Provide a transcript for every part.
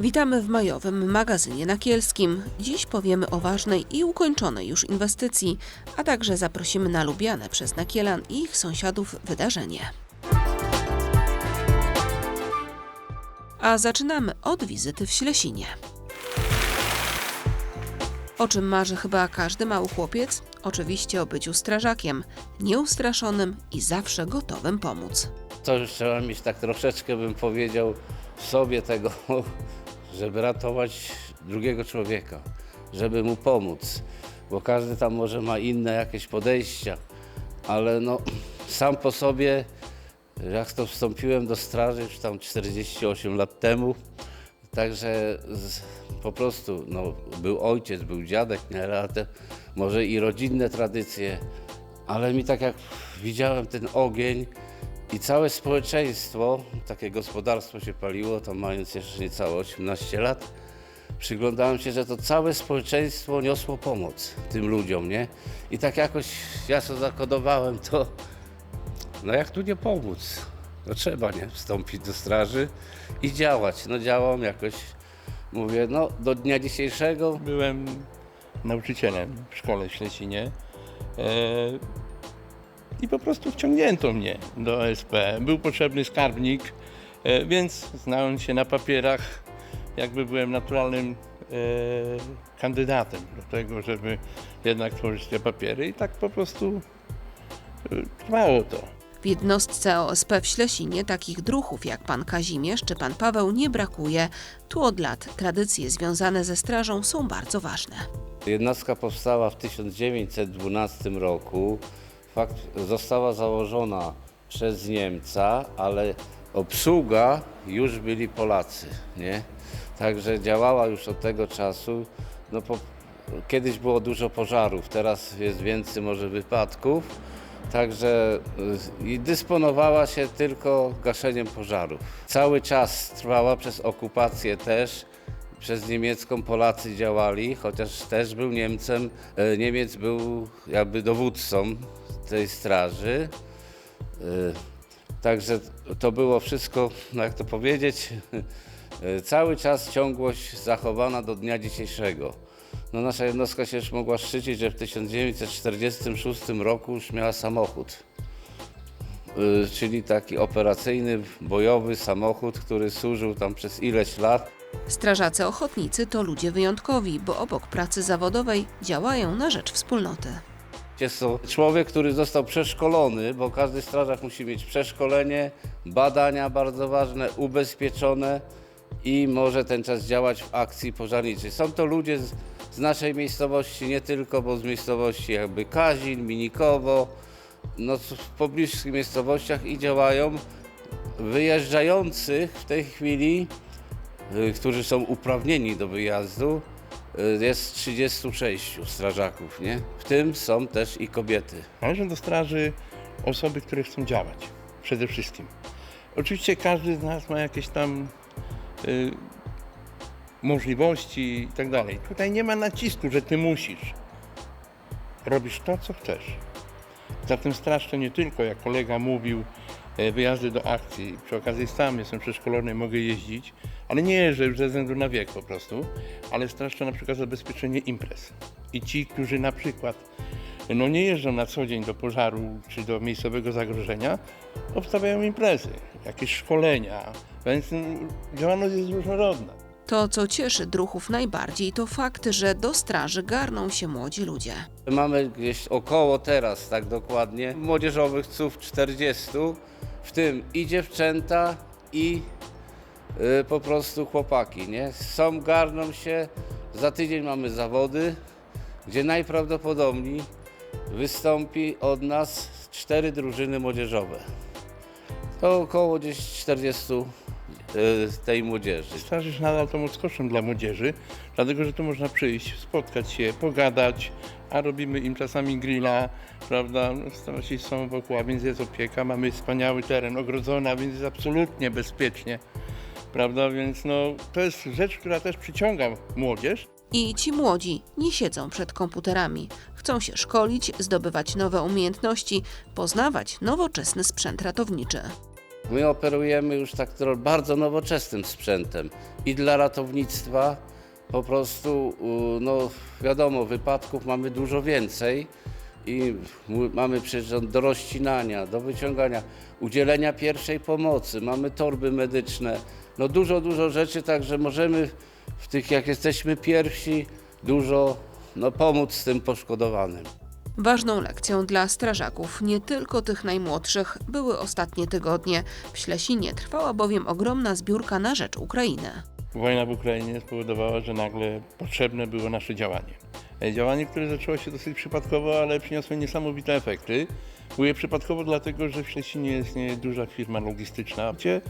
Witamy w majowym magazynie Nakielskim. Dziś powiemy o ważnej i ukończonej już inwestycji, a także zaprosimy na lubiane przez Nakielan i ich sąsiadów wydarzenie. A zaczynamy od wizyty w Ślesinie. O czym marzy chyba każdy mały chłopiec? Oczywiście o byciu strażakiem, nieustraszonym i zawsze gotowym pomóc. To już trzeba mieć tak troszeczkę, bym powiedział, w sobie tego, żeby ratować drugiego człowieka, żeby mu pomóc, bo każdy tam może ma inne jakieś podejścia, ale no sam po sobie, jak to wstąpiłem do straży już tam 48 lat temu, także z, po prostu no, był ojciec, był dziadek, nie, może i rodzinne tradycje, ale mi tak jak widziałem ten ogień, i całe społeczeństwo, takie gospodarstwo się paliło, tam mając jeszcze niecałe 18 lat, przyglądałem się, że to całe społeczeństwo niosło pomoc tym ludziom, nie? I tak jakoś ja sobie zakodowałem to, no jak tu nie pomóc? No trzeba, nie? Wstąpić do straży i działać. No działam jakoś, mówię, no do dnia dzisiejszego Byłem nauczycielem w szkole w Ślesinie e, i po prostu wciągnięto mnie do OSP. Był potrzebny skarbnik, e, więc znałem się na papierach, jakby byłem naturalnym e, kandydatem do tego, żeby jednak tworzyć te papiery i tak po prostu e, trwało to. W jednostce OSP w Ślesinie takich druhów jak pan Kazimierz czy pan Paweł nie brakuje. Tu od lat tradycje związane ze strażą są bardzo ważne. Jednostka powstała w 1912 roku. Fakt została założona przez Niemca, ale obsługa już byli Polacy, nie? Także działała już od tego czasu. No po, kiedyś było dużo pożarów, teraz jest więcej może wypadków. Także y, i dysponowała się tylko gaszeniem pożarów. Cały czas trwała przez okupację też. Przez niemiecką Polacy działali, chociaż też był Niemcem. e, Niemiec był jakby dowódcą tej straży. E, Także to było wszystko, no jak to powiedzieć, e, cały czas ciągłość zachowana do dnia dzisiejszego. No nasza jednostka się już mogła szczycić, że w 1946 roku już miała samochód. E, Czyli taki operacyjny, bojowy samochód, który służył tam przez ileś lat. Strażacy ochotnicy to ludzie wyjątkowi, bo obok pracy zawodowej działają na rzecz wspólnoty. Jest to człowiek, który został przeszkolony, bo każdy strażak musi mieć przeszkolenie, badania bardzo ważne, ubezpieczone i może ten czas działać w akcji pożarniczej. Są to ludzie z, z naszej miejscowości, nie tylko, bo z miejscowości jakby Kazin, Minikowo, no w pobliskich miejscowościach i działają. Wyjeżdżających w tej chwili, y, którzy są uprawnieni do wyjazdu, jest 36 strażaków, nie? W tym są też i kobiety. Należą do straży osoby, które chcą działać. Przede wszystkim. Oczywiście każdy z nas ma jakieś tam y, możliwości i tak dalej. Tutaj nie ma nacisku, że ty musisz. Robisz to, co chcesz. Zatem straż to nie tylko, jak kolega mówił, e, wyjazdy do akcji. Przy okazji sam jestem przeszkolony, mogę jeździć, ale nie już ze względu na wiek po prostu. Ale straż to na przykład zabezpieczenie imprez. I ci, którzy na przykład no nie jeżdżą na co dzień do pożaru czy do miejscowego zagrożenia, obstawiają imprezy, jakieś szkolenia, więc działalność jest różnorodna. To, co cieszy druhów najbardziej, to fakt, że do straży garną się młodzi ludzie. Mamy gdzieś około teraz, tak dokładnie, młodzieżowych ców 40, w tym i dziewczęta, i po prostu chłopaki, nie? Są, garną się, za tydzień mamy zawody, gdzie najprawdopodobniej wystąpi od nas cztery drużyny młodzieżowe. To około gdzieś 40 y, tej młodzieży. Jest nadal tą odskocznią dla młodzieży, dlatego że tu można przyjść, spotkać się, pogadać, a robimy im czasami grilla, prawda? Starsi są wokół, a więc jest opieka, mamy wspaniały teren ogrodzony, a więc jest absolutnie bezpiecznie, prawda? Więc no, to jest rzecz, która też przyciąga młodzież. I ci młodzi nie siedzą przed komputerami. Chcą się szkolić, zdobywać nowe umiejętności, poznawać nowoczesny sprzęt ratowniczy. My operujemy już tak bardzo nowoczesnym sprzętem i dla ratownictwa po prostu, no wiadomo, wypadków mamy dużo więcej i mamy przecież do rozcinania, do wyciągania, udzielenia pierwszej pomocy, mamy torby medyczne, no dużo, dużo rzeczy, także możemy w tych, jak jesteśmy pierwsi, dużo no, pomóc tym poszkodowanym. Ważną lekcją dla strażaków, nie tylko tych najmłodszych, były ostatnie tygodnie. W Ślesinie trwała bowiem ogromna zbiórka na rzecz Ukrainy. Wojna w Ukrainie spowodowała, że nagle potrzebne było nasze działanie. Działanie, które zaczęło się dosyć przypadkowo, ale przyniosło niesamowite efekty. Mówię przypadkowo dlatego, że w Szczecinie istnieje duża firma logistyczna, gdzie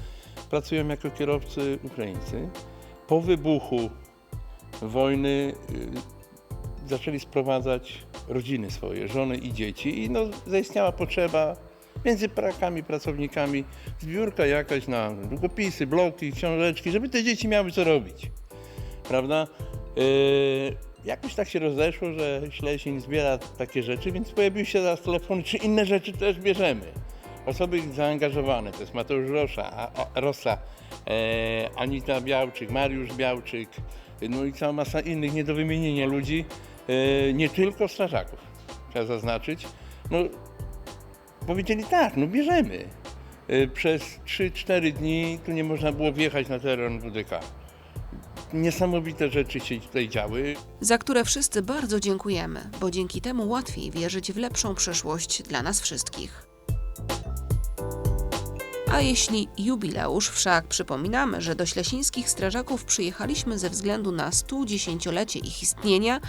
pracują jako kierowcy Ukraińcy. Po wybuchu wojny y, zaczęli sprowadzać rodziny swoje, żony i dzieci i no, zaistniała potrzeba między prakami, pracownikami, zbiórka jakaś na długopisy, bloki, książeczki, żeby te dzieci miały co robić. Prawda? Yy, jakoś tak się rozeszło, że Ślesin zbiera takie rzeczy, więc pojawiły się teraz telefony, czy inne rzeczy też bierzemy. Osoby zaangażowane, to jest Mateusz Rosza, Rosa, e, Anita Białczyk, Mariusz Białczyk, no i cała masa innych nie do wymienienia ludzi, e, nie tylko strażaków, trzeba zaznaczyć. No, powiedzieli tak, no bierzemy. Y, Przez 3-4 dni tu nie można było wjechać na teren WDK. Niesamowite rzeczy się tutaj działy. za które wszyscy bardzo dziękujemy, bo dzięki temu łatwiej wierzyć w lepszą przyszłość dla nas wszystkich. A jeśli jubileusz, wszak przypominamy, że do ślesińskich strażaków przyjechaliśmy ze względu na 110-lecie ich istnienia,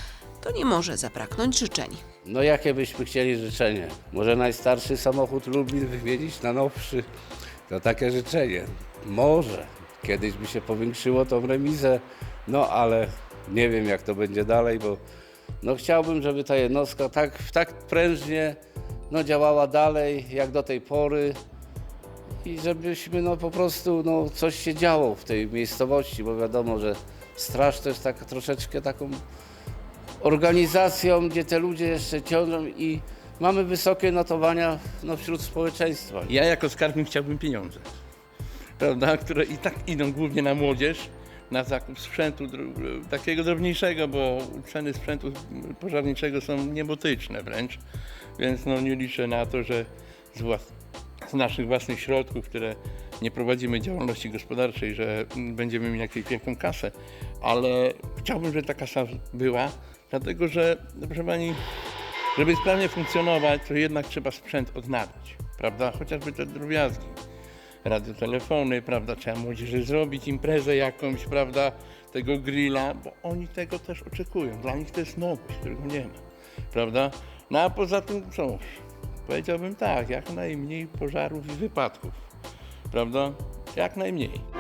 to nie może zabraknąć życzeń. No jakie byśmy chcieli życzenie? Może najstarszy samochód Lublin wymienić na nowszy? To takie życzenie. Może. Kiedyś by się powiększyło tą remizę, no ale nie wiem jak to będzie dalej, bo no chciałbym, żeby ta jednostka tak, tak prężnie no, działała dalej jak do tej pory i żebyśmy no po prostu no, coś się działo w tej miejscowości, bo wiadomo, że straż to jest tak troszeczkę taką organizacją, gdzie te ludzie jeszcze ciążą i mamy wysokie notowania no, wśród społeczeństwa. Ja jako skarbnik chciałbym pieniądze, prawda, które i tak idą głównie na młodzież, na zakup sprzętu takiego drobniejszego, bo ceny sprzętu pożarniczego są niebotyczne wręcz, więc no nie liczę na to, że z, włas- z naszych własnych środków, które nie prowadzimy działalności gospodarczej, że będziemy mieli jakąś wielką kasę, ale chciałbym, żeby ta kasa była, dlatego że, proszę Pani, żeby sprawnie funkcjonować, to jednak trzeba sprzęt odnawiać, prawda? Chociażby te drobiazgi, radiotelefony, prawda? Trzeba młodzieży zrobić imprezę jakąś, prawda? Tego grilla, bo oni tego też oczekują. Dla nich to jest nowość, którego nie ma, prawda? No a poza tym co? Powiedziałbym tak, jak najmniej pożarów i wypadków, prawda? Jak najmniej.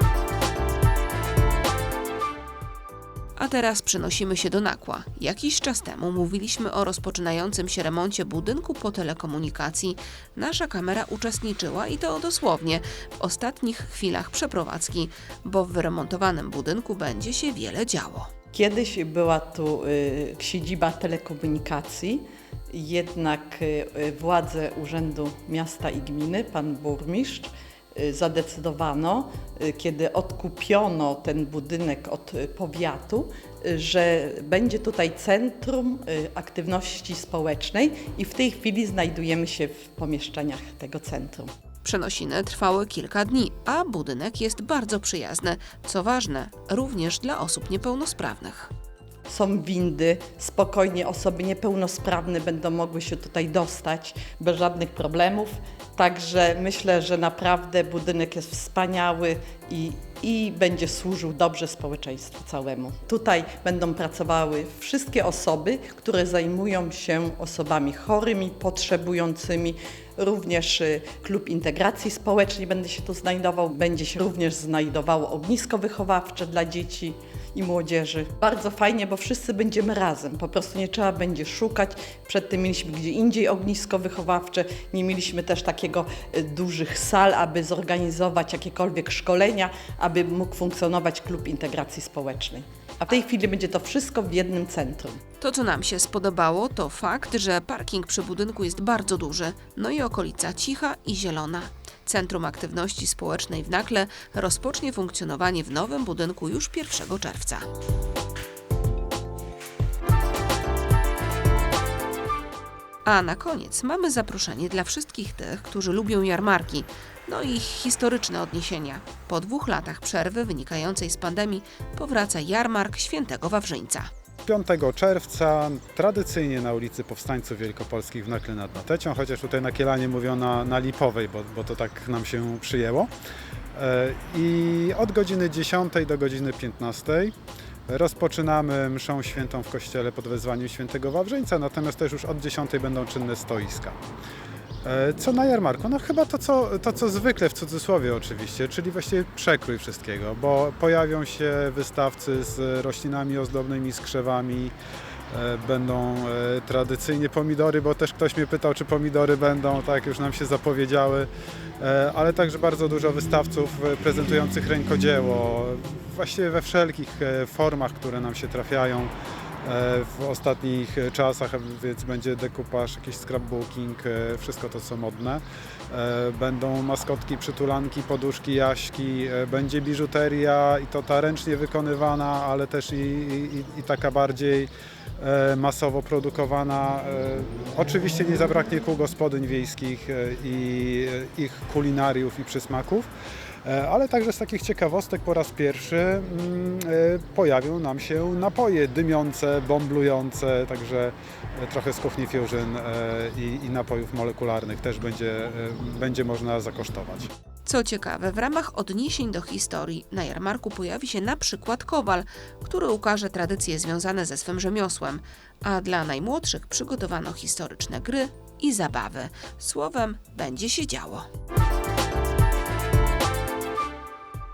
A teraz przenosimy się do Nakła. Jakiś czas temu mówiliśmy o rozpoczynającym się remoncie budynku po telekomunikacji. Nasza kamera uczestniczyła i to dosłownie w ostatnich chwilach przeprowadzki, bo w wyremontowanym budynku będzie się wiele działo. Kiedyś była tu y, siedziba telekomunikacji, jednak y, y, władze Urzędu Miasta i Gminy, pan burmistrz, zadecydowano, y, kiedy odkupiono ten budynek od y, powiatu, y, że będzie tutaj centrum y, aktywności społecznej i w tej chwili znajdujemy się w pomieszczeniach tego centrum. Przenosiny trwały kilka dni, a budynek jest bardzo przyjazny. Co ważne, również dla osób niepełnosprawnych. Są windy, spokojnie osoby niepełnosprawne będą mogły się tutaj dostać bez żadnych problemów. Także myślę, że naprawdę budynek jest wspaniały i, i będzie służył dobrze społeczeństwu całemu. Tutaj będą pracowały wszystkie osoby, które zajmują się osobami chorymi, potrzebującymi. Również y, Klub Integracji Społecznej będzie się tu znajdował. Będzie się również znajdowało ognisko wychowawcze dla dzieci i młodzieży. Bardzo fajnie, bo wszyscy będziemy razem. Po prostu nie trzeba będzie szukać. Przedtem mieliśmy gdzie indziej ognisko wychowawcze. Nie mieliśmy też takiego y, dużych sal, aby zorganizować jakiekolwiek szkolenia, aby mógł funkcjonować Klub Integracji Społecznej. A w tej chwili będzie to wszystko w jednym centrum. To, co nam się spodobało, to fakt, że parking przy budynku jest bardzo duży, no i okolica cicha i zielona. Centrum Aktywności Społecznej w Nakle rozpocznie funkcjonowanie w nowym budynku już 1 czerwca. A na koniec mamy zaproszenie dla wszystkich tych, którzy lubią jarmarki, no i ich historyczne odniesienia. Po dwóch latach przerwy wynikającej z pandemii powraca jarmark Świętego Wawrzyńca. 5 czerwca tradycyjnie na ulicy Powstańców Wielkopolskich w Nakle nad Notecią, chociaż tutaj na Kielanie mówią na, na Lipowej, bo, bo to tak nam się przyjęło. E, I od godziny 10 do godziny 15 rozpoczynamy mszą świętą w kościele pod wezwaniem świętego Wawrzyńca, natomiast też już od 10 będą czynne stoiska. E, Co na jarmarku? No chyba to co, to, co zwykle w cudzysłowie oczywiście, czyli właściwie przekrój wszystkiego, bo pojawią się wystawcy z roślinami ozdobnymi, z krzewami, e, będą e, tradycyjnie pomidory, bo też ktoś mnie pytał, czy pomidory będą, tak już nam się zapowiedziały, ale także bardzo dużo wystawców prezentujących rękodzieło, właściwie we wszelkich formach, które nam się trafiają w ostatnich e, czasach, więc będzie dekupaż, jakiś scrapbooking, e, wszystko to co modne. E, Będą maskotki, przytulanki, poduszki, jaśki, e, będzie biżuteria i to ta ręcznie wykonywana, ale też i, i, i taka bardziej e, masowo produkowana. E, Oczywiście nie zabraknie kół gospodyń wiejskich e, i e, ich kulinariów i przysmaków. E, Ale także z takich ciekawostek po raz pierwszy mm, e, pojawią nam się napoje dymiące, bomblujące, także e, trochę z kuchni fusion i, i napojów molekularnych też będzie, będzie można zakosztować. Co ciekawe, w ramach odniesień do historii na jarmarku pojawi się na przykład kowal, który ukaże tradycje związane ze swym rzemiosłem, a dla najmłodszych przygotowano historyczne gry i zabawy. Słowem, będzie się działo.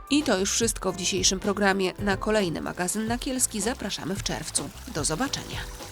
I to już wszystko w dzisiejszym programie. Na kolejny magazyn Nakielski zapraszamy w czerwcu. Do zobaczenia.